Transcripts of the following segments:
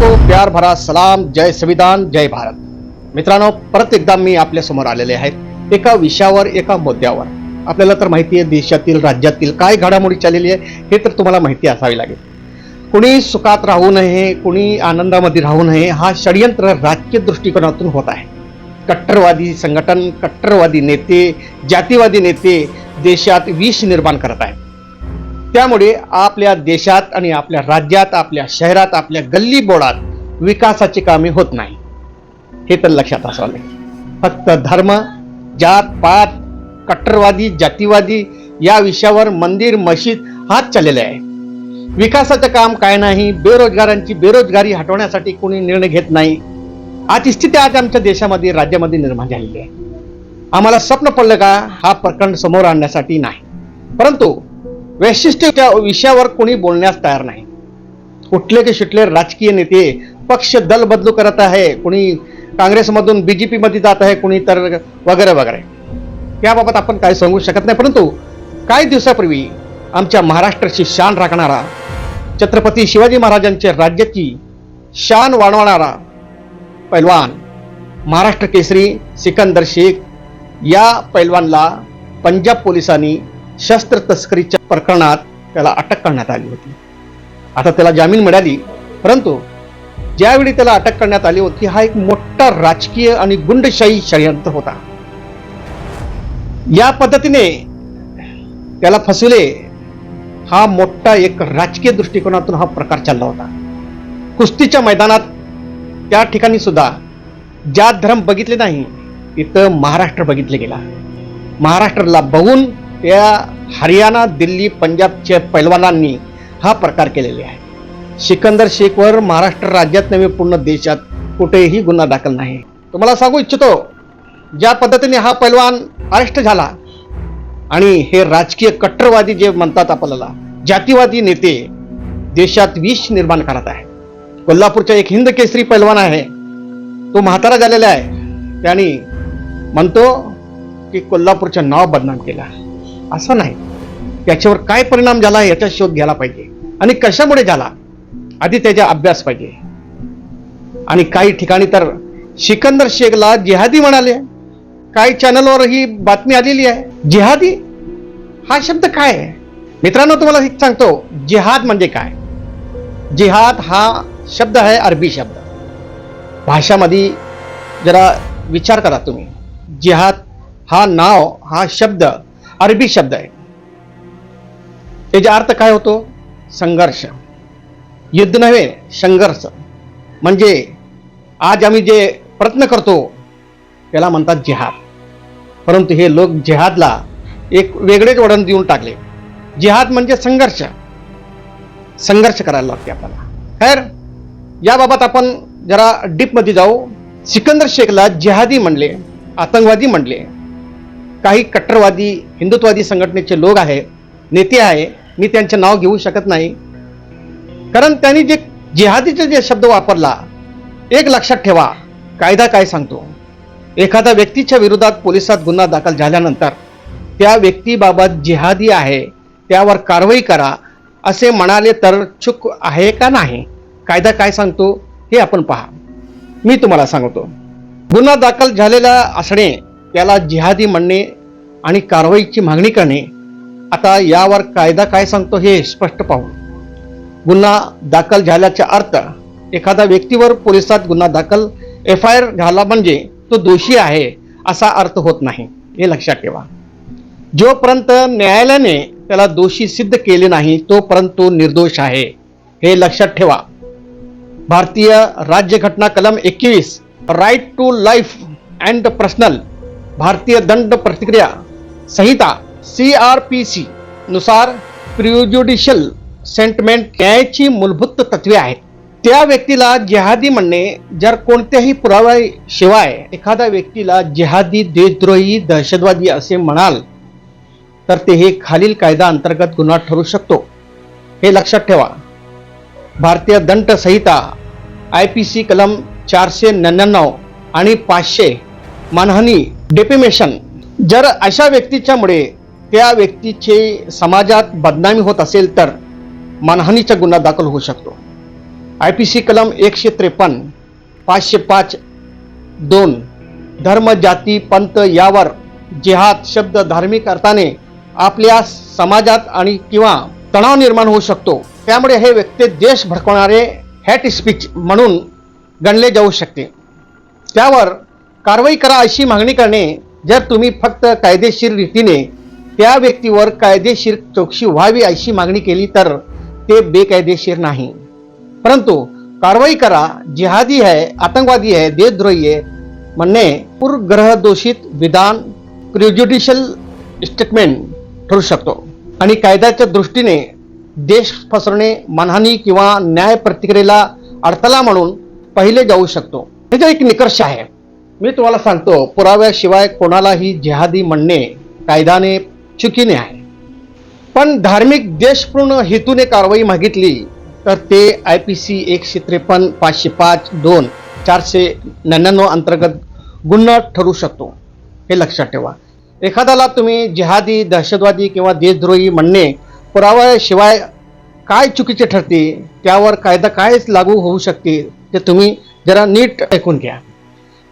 प्यार भरा सलाम जय संविधान जय भारत। मित्रांनो परत एकदा मी आपल्यासमोर आलेले आहेत. एका विषयावर एका मुद्द्यावर. आपल्याला तर माहिती आहे देशातील राज्यातील काय घडामोडी चाललेली आहे हे तर तुम्हाला माहिती असावी लागेल. कुणी सुखात राहू नये कुणी आनंदामध्ये राहू नये हा षडयंत्र राजकीय दृष्टिकोनातून होत आहे. कट्टरवादी संघटन कट्टरवादी नेते जातीवादी नेते देशात विष निर्माण करत आहेत. त्यामुळे आपल्या देशात आणि आपल्या राज्यात आपल्या शहरात आपल्या गल्ली बोळात विकासाची कामे होत नाही. हे तर लक्षात असावं फक्त धर्म जात पात कट्टरवादी जातीवादी या विषयावर मंदिर मशीद हात चाललेले आहे. विकासाचं काम काय नाही बेरोजगारांची बेरोजगारी हटवण्यासाठी कोणी निर्णय घेत नाही. आजची स्थिती आज आमच्या देशामध्ये राज्यामध्ये निर्माण झालेली आहे. आम्हाला स्वप्न पडलं का हा प्रकरण समोर आणण्यासाठी नाही. परंतु वैशिष्ट्य विषयावर कोणी बोलण्यास तयार नाही. कुठले ते शिटले राजकीय नेते पक्ष दल बदलू करत आहे कोणी काँग्रेसमधून बी जे पीमध्ये जात आहे कोणी तर वगैरे वगैरे. याबाबत आपण काय सांगू शकत नाही परंतु काही दिवसापूर्वी आमच्या महाराष्ट्राची शान राखणारा छत्रपती शिवाजी महाराजांच्या राज्याची शान वाढवणारा पैलवान महाराष्ट्र केसरी सिकंदर शेख या पैलवानला पंजाब पोलिसांनी शस्त्र तस्करीच्या प्रकरणात त्याला अटक करण्यात आली होती. आता त्याला जामीन मिळाली परंतु ज्यावेळी त्याला अटक करण्यात आली होती हा एक मोठा राजकीय आणि गुंडशाही षडयंत्र होता. या पद्धतीने त्याला फसवले हा मोठा एक राजकीय दृष्टिकोनातून हा प्रकार चालला होता. कुस्तीच्या मैदानात त्या ठिकाणी सुद्धा जात धर्म बघितले नाही तिथं महाराष्ट्र बघितले गेला. महाराष्ट्राला बघून त्या हरियाणा दिल्ली पंजाबच्या पैलवानांनी हा प्रकार केलेले आहे. सिकंदर शेखवर महाराष्ट्र राज्यात नव्हे पूर्ण देशात कुठेही गुन्हा दाखल नाही. तुम्हाला सांगू इच्छितो ज्या पद्धतीने हा पैलवान अरेस्ट झाला आणि हे राजकीय कट्टरवादी जे म्हणतात आपल्याला जातीवादी नेते देशात विष निर्माण करत आहे कोल्हापूरचा एक हिंद केसरी पैलवान आहे तो म्हातारा झालेला आहे. त्याने म्हणतो की कोल्हापूरचं नाव बदनाम केलं असं नाही. त्याच्यावर काय परिणाम झाला याचा शोध घ्यायला पाहिजे. आणि कशामुळे झाला? आधी त्याचा अभ्यास पाहिजे. आणि काही ठिकाणी तर सिकंदर शेखला जिहादी म्हणाले. काही चॅनलवर ही बातमी आलेली आहे. जिहादी? हा शब्द काय आहे? मित्रांनो तुम्हाला एक सांगतो. जिहाद म्हणजे काय? जिहाद हा शब्द आहे अरबी शब्द. भाषामध्ये जरा विचार करा तुम्ही. जिहाद हा नाव हा शब्द अरबी शब्द आहे. त्याचा अर्थ काय होतो? संघर्ष. युद्ध नव्हे संघर्ष. म्हणजे आज आम्ही जे प्रयत्न करतो त्याला म्हणतात जिहाद. परंतु हे लोक जिहादला एक वेगळेच वडण देऊन टाकले. जिहाद म्हणजे संघर्ष. संघर्ष करायला लागते आपल्याला. खैर याबाबत आपण जरा डीपमध्ये जाऊ. सिकंदर शेखला जिहादी म्हणले आतंकवादी म्हणले. काही कट्टरवादी हिंदुत्ववादी संघटनेचे लोक आहे नेते आहे मी त्यांचे नाव घेऊ शकत नाही. कारण त्यांनी जे जिहादीचे जे शब्द वापरला एक लक्षात ठेवा कायदा काय सांगतो? एखाद्या व्यक्तीच्या विरोधात पोलिसात गुन्हा दाखल झाल्यानंतर त्या व्यक्तीबाबत जिहादी आहे त्यावर कारवाई करा असे म्हणाले तर चूक आहे का नाही? कायदा काय सांगतो? हे आपण पहा. मी तुम्हाला सांगतो. गुन्हा दाखल झालेला असणे त्याला जिहादी म्हणणे आणि कारवाईची मागणी करणे आता यावर कायदा काय सांगतो हे स्पष्ट पाहू. गुन्हा दाखल झाल्याचा अर्थ एखाद्या व्यक्तीवर पोलिसात गुन्हा दाखल एफ आय आर झाला म्हणजे तो दोषी आहे असा अर्थ होत नाही. हे लक्षात ठेवा. जोपर्यंत न्यायालयाने त्याला दोषी सिद्ध केले नाही तोपर्यंत तो निर्दोष आहे. हे लक्षात ठेवा. भारतीय राज्यघटना कलम एकवीस right to life and personal भारतीय दंड प्रतिक्रिया संहिता सी आर पी सी नुसार प्रियुज्युडिशियल सेंटमेंट न्यायाची मूलभूत तत्वे आहेत. त्या व्यक्तीला जिहादी म्हणणे जर कोणत्याही पुराव्याशिवाय एखाद्या व्यक्तीला जिहादी देशद्रोही दहशतवादी असे म्हणाल तर ते हे खालील कायदा अंतर्गत गुन्हा ठरू शकतो. हे लक्षात ठेवा. भारतीय दंड संहिता आय पी सी कलम चारशे नव्याण्णव आणि पाचशे मानहानी डेपिमेशन जर अशा व्यक्तीच्यामुळे त्या व्यक्तीचे समाजात बदनामी होत असेल तर मानहानीचा गुन्हा दाखल होऊ शकतो. आय पी सी कलम एकशे त्रेपन्न पाचशे पाच दोन धर्म जाती पंथ यावर जिहाद शब्द धार्मिक अर्थाने आपल्या समाजात आणि किंवा तणाव निर्माण होऊ शकतो. त्यामुळे हे व्यक्ती देश भडकवणारे हॅट स्पीच म्हणून गणले जाऊ शकते. त्यावर कारवाई करा अशी मागणी करणे जर तुम्ही फक्त कायदेशीर रीतीने त्या व्यक्तीवर कायदेशीर चौकशी व्हावी अशी मागणी केली तर ते बेकायदेशीर नाही. परंतु कारवाई करा जिहादी आहे आतंकवादी आहे देशद्रोही आहे म्हणणे पूर्वग्रह दोषित विधान प्रिज्युडिशियल स्टेटमेंट ठरू शकतो. आणि कायद्याच्या दृष्टीने देश फसवणे मानहानी किंवा न्याय प्रतिक्रियेला अडथळा म्हणून पाहिले जाऊ शकतो. ह्याचा एक निकर्ष आहे मी तुम्हाला सांगतो पुराव्याशिवाय कोणालाही जिहादी म्हणणे कायद्याने चुकीने आहे. पण धार्मिक देशपूर्ण हेतूने कारवाई मागितली तर ते आय पी सी एकशे त्रेपन्न पाचशे पाच दोन चारशे नव्याण्णव अंतर्गत गुन्हा ठरू शकतो. हे लक्षात ठेवा. एखाद्याला तुम्ही जिहादी दहशतवादी किंवा देशद्रोही म्हणणे पुराव्याशिवाय काय चुकीचे ठरते त्यावर कायदा कायच लागू होऊ शकते ते तुम्ही जरा नीट ऐकून घ्या.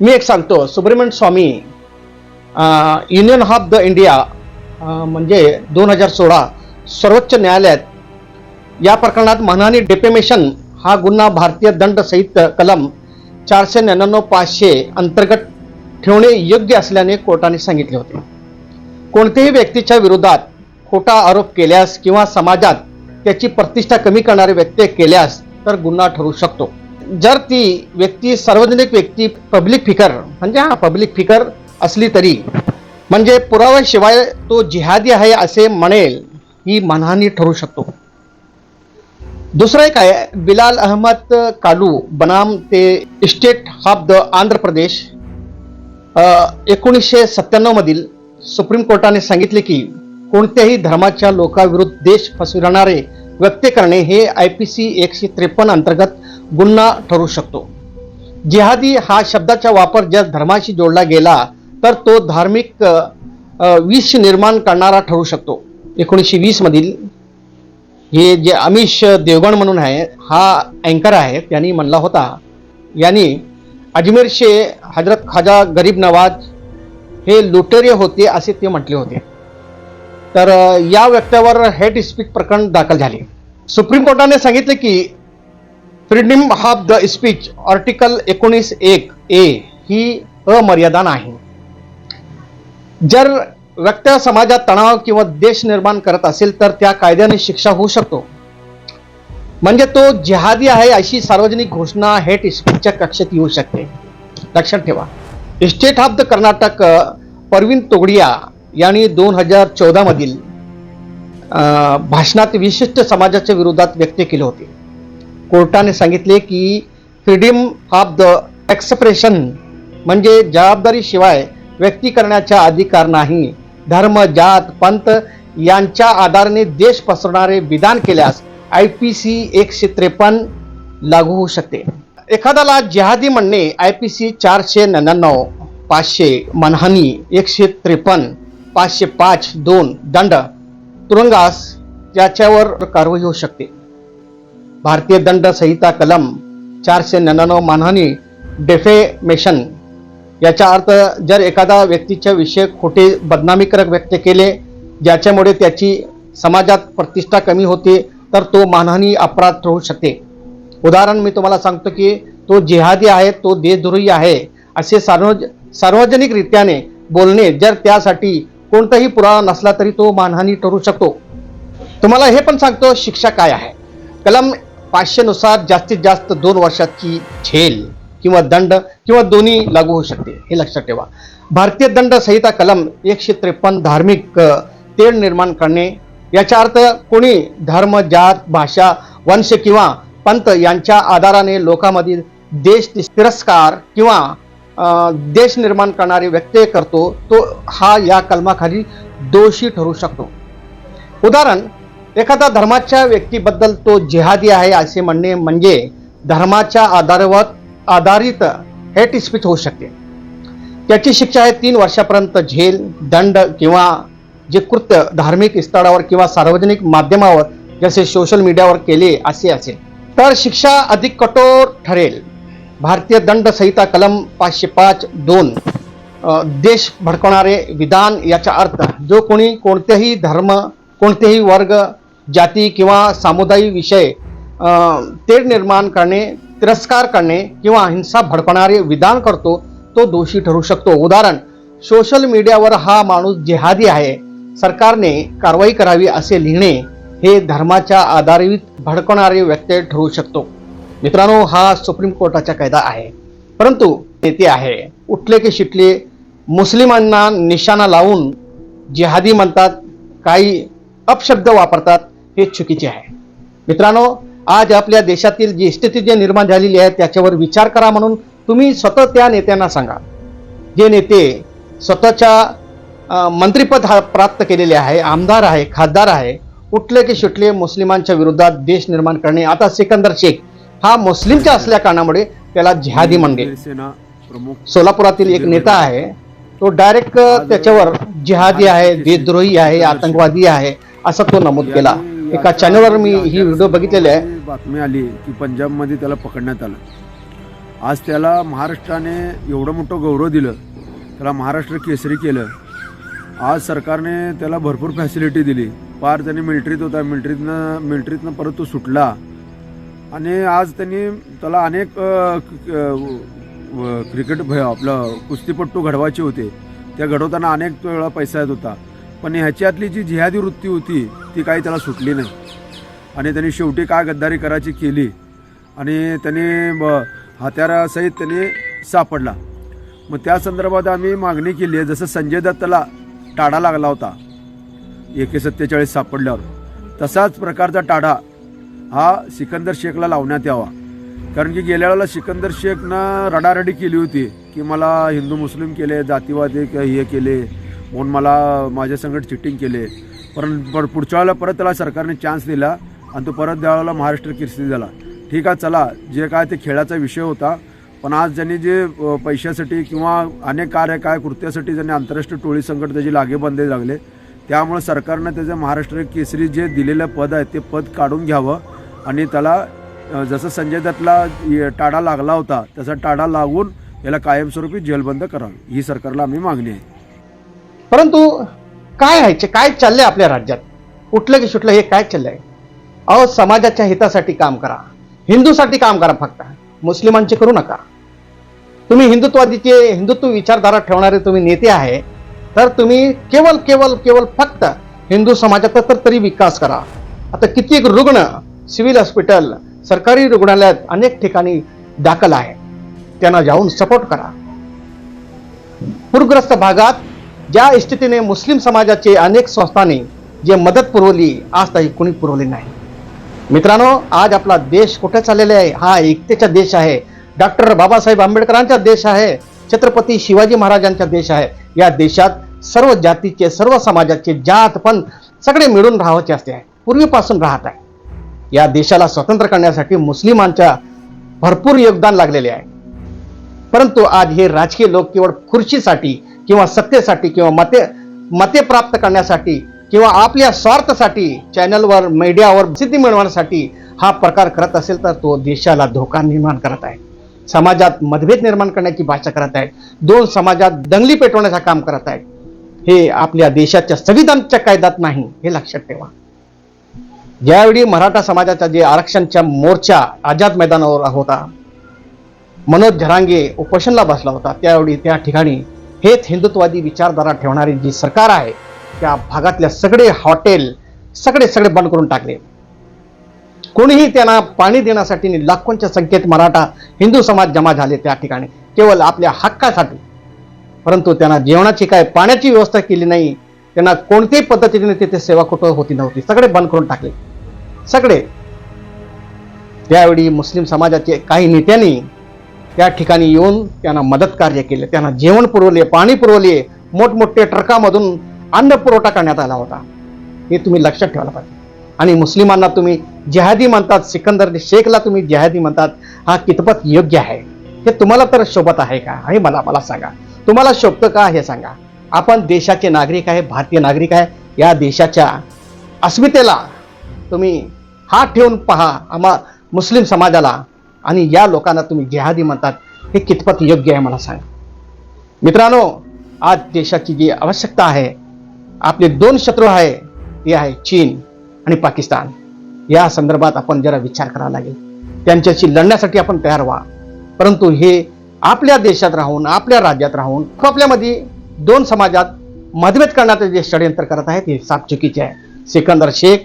मी एक सांगतो Subramanya Swamy union of the India म्हणजे दोन हजार सोळा सर्वोच्च न्यायालयात या प्रकरणात मानहानी डेपेमेशन हा गुन्हा भारतीय दंड संहित कलम चारशे नव्याण्णव पाचशे अंतर्गत ठेवणे योग्य असल्याने कोर्टाने सांगितले होते. कोणत्याही व्यक्तीच्या विरोधात खोटा आरोप केल्यास किंवा समाजात त्याची प्रतिष्ठा कमी करणारे व्यक्ती केल्यास तर गुन्हा ठरू शकतो. जर ती व्यक्ती सार्वजनिक व्यक्ती पब्लिक फिकर म्हणजे हा पब्लिक फिकर असली तरी म्हणजे पुराव्याशिवाय तो जिहादी आहे असे म्हणेल ही मानहानी ठरू शकतो. दुसरं एक आहे बिलाल अहमद कालू बनाम ते state of the Andhra Pradesh एकोणीसशे सत्त्याण्णव मधील सुप्रीम कोर्टाने सांगितले की कोणत्याही धर्माच्या लोकाविरुद्ध देश फसविणारे व्यक्त करणे हे आय पी सी एकशे त्रेपन्न अंतर्गत गुन्हा ठरू शकतो. जिहादी हा शब्दाचा वापर जर धर्माशी जोडला गेला तर तो धार्मिक विष निर्माण करणारा ठरू शकतो. एकोणीसशे वीस मधील हे जे अमिश देवगण म्हणून आहे हा अँकर आहे त्यांनी म्हणला होता. यांनी अजमेरचे हजरत खाजा गरीब नवाज हे लुटेरे होते असे ते म्हटले होते. तर या व्यक्त्यावर हेट स्पीच प्रकरण दाखल झाले. सुप्रीम कोर्टाने सांगितले की freedom of the speech article एकोणीस एक ए ही अमर्यादा नाही. जर व्यक्त्या समाजात तणाव किंवा देश निर्माण करत असेल तर त्या कायद्याने शिक्षा होऊ शकतो. म्हणजे तो जिहादी आहे अशी सार्वजनिक घोषणा हेट स्पीचच्या कक्षेत येऊ शकते. लक्षात ठेवा. State of the Karnataka Parveen Togadia यांनी दोन हजार चौदा मधील भाषणात विशिष्ट समाजाच्या विरोधात व्यक्त केले होते. कोर्टाने सांगितले की फ्रीडम ऑफ द एक्सप्रेशन म्हणजे जबाबदारीशिवाय व्यक्ती करण्याचा अधिकार नाही. धर्म जात पंथ यांच्या आधाराने देश पसरणारे विधान केल्यास आय पी सी एकशे त्रेपन्न लागू होऊ शकते. एखाद्याला जिहादी म्हणणे आय पी सी चारशे नव्याण्णव पाचशे मनहानी एकशे त्रेपन्न पाचशे पाच दोन दंड तुरुंगास याच्यावर कारवाई होऊ शकते. भारतीय दंड संहिता कलम चारशे नव्याण्णव मानहानी डेफेमेशन याचा अर्थ जर एखादा व्यक्तीच्या विषय खोटे बदनामीकारक व्यक्त केले ज्याच्यामुळे त्याची समाजात प्रतिष्ठा कमी होते तर तो मानहानी अपराध होऊ शकते. उदाहरण मी तुम्हाला सांगतो की तो जिहादी आहे तो देशद्रोही आहे असे सार्वज सार्वजनिकरित्याने बोलणे जर त्यासाठी कोणताही पुरावा नसला तरी तो मानहानी ठरू शकतो. तुम्हाला हे पण सांगतो शिक्षा काय आहे. कलम पाचशे नुसार जास्तीत जास्त दोन वर्षाची झेल किंवा दंड किंवा दोन्ही लागू होऊ शकते हे लक्षात ठेवा. भारतीय दंड संहिता कलम एकशे त्रेपन्न धार्मिक तेळ तेढ निर्माण करणे याचा अर्थ कोणी धर्म जात भाषा वंश किंवा पंथ यांच्या आधाराने लोकांमधील देश तिरस्कार किंवा देश निर्माण करणारे व्यक्ती करतो तो हा या कलमाखाली दोषी ठरू शकतो. उदाहरण एखाद्या धर्माच्या व्यक्तीबद्दल तो जिहादी आहे असे म्हणणे म्हणजे धर्माच्या आधारावर आधारित हेट स्पीच होऊ शकते. त्याची शिक्षा आहे तीन वर्षापर्यंत झेल दंड किंवा जे कृत्य धार्मिक स्थळावर किंवा सार्वजनिक माध्यमावर जसे सोशल मीडियावर केले असे असेल. तर शिक्षा अधिक कठोर ठरेल. भारतीय दंड संहिता कलम पाचशे पाच दोन देश भडकवणारे विधान याचा अर्थ जो कोणी कोणतेही धर्म कोणतेही वर्ग जाती किंवा सामुदायिक विषय तेढ निर्माण करणे तिरस्कार करणे किंवा हिंसा भडकणारे विधान करतो तो दोषी ठरू शकतो. उदाहरण सोशल मीडियावर हा माणूस जिहादी आहे. सरकारने कारवाई करावी असे लिहिणे हे धर्माच्या आधारित भडकणारे व्यक्ती ठरू शकतो. मित्रांनो हा सुप्रीम कोर्टाचा कायदा आहे. परंतु नेते आहे. उठले की शिटले मुस्लिमांना निशाणा लावून जिहादी म्हणतात काही अपशब्द वापरतात हे चुकीचे आहे. मित्रांनो आज आपल्या देशातील जी स्थिती जी निर्माण झालेली आहे त्याच्यावर विचार करा म्हणून तुम्ही स्वतः त्या नेत्यांना सांगा. जे नेते स्वतःच्या मंत्रिपद हा प्राप्त केलेले आहे आमदार आहे खासदार आहे उठले की सुटले मुस्लिमांच्या विरोधात देश निर्माण करणे. आता सिकंदर शेख हा मुस्लिमचा असल्या कारणामुळे त्याला जिहादी म्हणले. सोलापुरातील एक नेता आहे तो डायरेक्ट त्याच्यावर जिहादी आहे देशद्रोही आहे आतंकवादी आहे असं तो नमूद केला. एका चॅनलवर मी ही व्हिडिओ बघितलेली आहे. बातमी आली की पंजाबमध्ये त्याला पकडण्यात आलं. आज त्याला महाराष्ट्राने एवढं मोठं गौरव दिलं त्याला महाराष्ट्र केसरी केलं. आज सरकारने त्याला भरपूर फॅसिलिटी दिली. पार त्यांनी मिलिटरीत होता मिलिटरीतनं मिलिटरीतनं परत तो सुटला. आणि आज त्यांनी त्याला अनेक क्रिकेट भय आपलं कुस्तीपट्टू घडवायचे होते. त्या घडवताना अनेक वेळा पैसा येत होता. पण ह्याच्यातली जी जिहादी वृत्ती होती ती काही त्याला सुटली नाही. आणि त्यांनी शेवटी काय गद्दारी करायची केली आणि त्यांनी ब- हत्यारासहित त्यांनी सापडला. मग त्या संदर्भात आम्ही मागणी केली आहे जसं संजय दत्तला टाडा लागला होता एके सत्तेचाळीस सापडल्यावर तसाच प्रकारचा टाढा हा सिकंदर शेखला लावण्यात यावा. कारण की गेल्या वेळेला सिकंदर शेखनं रडारडी केली होती की मला हिंदू मुस्लिम केले जातीवादी हे हे केले म्हणून मला माझ्यासंगत चिटिंग केले. पण पर पुढच्या वेळेला परत त्याला सरकारने चान्स दिला आणि तो परत त्यावेळेला महाराष्ट्र केसरी झाला. ठीक आहे चला. जे काय ते खेळाचा विषय होता. पण आज ज्यांनी जे पैशासाठी किंवा अनेक कार्य काय कृत्यासाठी ज्यांनी आंतरराष्ट्रीय टोळी संकट त्याची लागेबंदे लागले त्यामुळे सरकारनं त्याचं महाराष्ट्र केसरी जे दिलेलं पद आहे ते पद काढून घ्यावं. आणि त्याला जसं संजय दत्तला टाडा लागला होता तसा टाडा लागून याला कायमस्वरूपी जेलबंद करावी. ही सरकारला आम्ही मागणी आहे. परंतु काय आहे काय चाललंय आपल्या राज्यात? उठलं की सुटलं हे काय चाललंय? अहो समाजाच्या हितासाठी काम करा. हिंदूसाठी काम करा फक्त. मुस्लिमांचे करू नका. तुम्ही हिंदुत्वादीचे हिंदुत्व विचारधारा ठेवणारे तुम्ही नेते आहे तर तुम्ही केवळ केवळ केवळ फक्त हिंदू समाजाचा तर तरी विकास करा. आता कित्येक रुग्ण सिव्हिल हॉस्पिटल सरकारी रुग्णालयात अनेक ठिकाणी दाखल आहे. त्यांना जाऊन सपोर्ट करा. पूरग्रस्त भागात ज्या स्थितीने मुस्लिम समाजाचे अनेक संस्थांनी जे मदत पुरवली आज ताई कुणी पुरवली नाही. मित्रांनो आज आपला देश कुठे चाललेला आहे? हा एकतेचा देश आहे. डॉक्टर बाबासाहेब आंबेडकरांचा देश आहे. छत्रपती शिवाजी महाराजांचा देश आहे. या देशात सर्व जातीचे सर्व समाजाचे जात पण सगळे मिळून राहायचे असते. आहे पूर्वीपासून राहत आहे. या देशाला स्वतंत्र करण्यासाठी मुस्लिमांच्या भरपूर योगदान लागलेले आहे. परंतु आज हे राजकीय लोक केवळ खुर्चीसाठी किंवा सत्तेसाठी किंवा मते मते प्राप्त करण्यासाठी किंवा आपल्या स्वार्थासाठी चॅनलवर मीडियावर प्रसिद्धी मिळवण्यासाठी हा प्रकार करत असेल तर तो देशाला धोका निर्माण करत आहे. समाजात मतभेद निर्माण करण्याची भाषा करत आहेत. दोन समाजात दंगली पेटवण्याचं काम करत आहेत. हे आपल्या देशाच्या संविधानच्या कायद्यात नाही हे लक्षात ठेवा. ज्यावेळी मराठा समाजाचा जे आरक्षणच्या मोर्चा आझाद मैदानावर होता मनोज झरांगे उपोषणला बसला होता त्यावेळी त्या ठिकाणी हेच हिंदुत्वादी विचारधारा ठेवणारी जी सरकार आहे त्या भागातल्या सगळे हॉटेल सगळे सगळे बंद करून टाकले. कोणीही त्यांना पाणी देण्यासाठी लाखोंच्या संख्येत मराठा हिंदू समाज जमा झाले त्या ठिकाणी. केवळ आपल्या हक्कासाठी. परंतु त्यांना जेवणाची काय पाण्याची व्यवस्था केली नाही त्यांना कोणत्याही पद्धतीने तिथे सेवा कुठं होती नव्हती. सगळे बंद करून टाकले. सगळे. त्यावेळी मुस्लिम समाजाचे काही नेत्यांनी त्या ठिकाणी येऊन त्यांना मदत कार्य केले. त्यांना जेवण पुरवले पाणी पुरवले. मोठमोठे ट्रकामधून अन्न पुरवठा करण्यात आला होता. हे तुम्ही लक्षात ठेवायला पाहिजे. आणि मुस्लिमांना तुम्ही जिहादी म्हणतात सिकंदर शेखला तुम्ही जिहादी म्हणतात हा कितपत योग्य आहे? हे तुम्हाला तर शोभत आहे का? हे मला मला सांगा. तुम्हाला शोभतं का? हे सांगा. आपण देशाचे नागरिक आहे भारतीय नागरिक आहे. या देशाच्या अस्मितेला तुम्ही हात ठेवून पहा. आम्हा मुस्लिम समाजाला आणि या लोकांना तुम्ही जेहादी म्हणतात हे कितपत योग्य आहे मला सांगा. मित्रांनो आज देशाची जी आवश्यकता आहे आपले दोन शत्रू आहे ते आहे चीन आणि पाकिस्तान. या संदर्भात आपण जरा विचार करावा लागेल. त्यांच्याशी लढण्यासाठी आपण तयार व्हा. परंतु हे आपल्या देशात राहून आपल्या राज्यात राहून आपल्यामध्ये दोन समाजात मतभेद करण्याचं जे षडयंत्र करत आहेत हे साफ चुकीचे आहे. सिकंदर शेख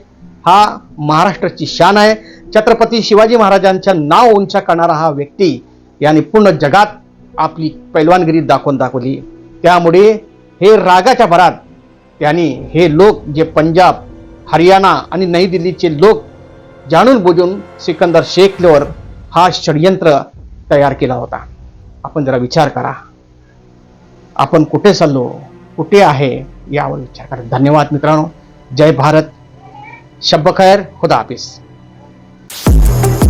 हा महाराष्ट्राची शान आहे छत्रपती शिवाजी महाराजांच्या नाव उंचा करणारा हा व्यक्ती याने पूर्ण जगात आपली पैलवानगिरी दाखवून दाखवली. त्यामुळे हे रागाच्या भरात त्यांनी हे लोक जे पंजाब हरियाणा आणि नई दिल्लीचे लोक जाणून बुजून सिकंदर शेखवर हा षडयंत्र तयार केला होता. आपण जरा विचार करा. आपण कुठे चाललो? कुठे आहे यावर विचार करा. धन्यवाद मित्रांनो. जय भारत. शब्ब खैर. खुदा हाफिज. Thank you.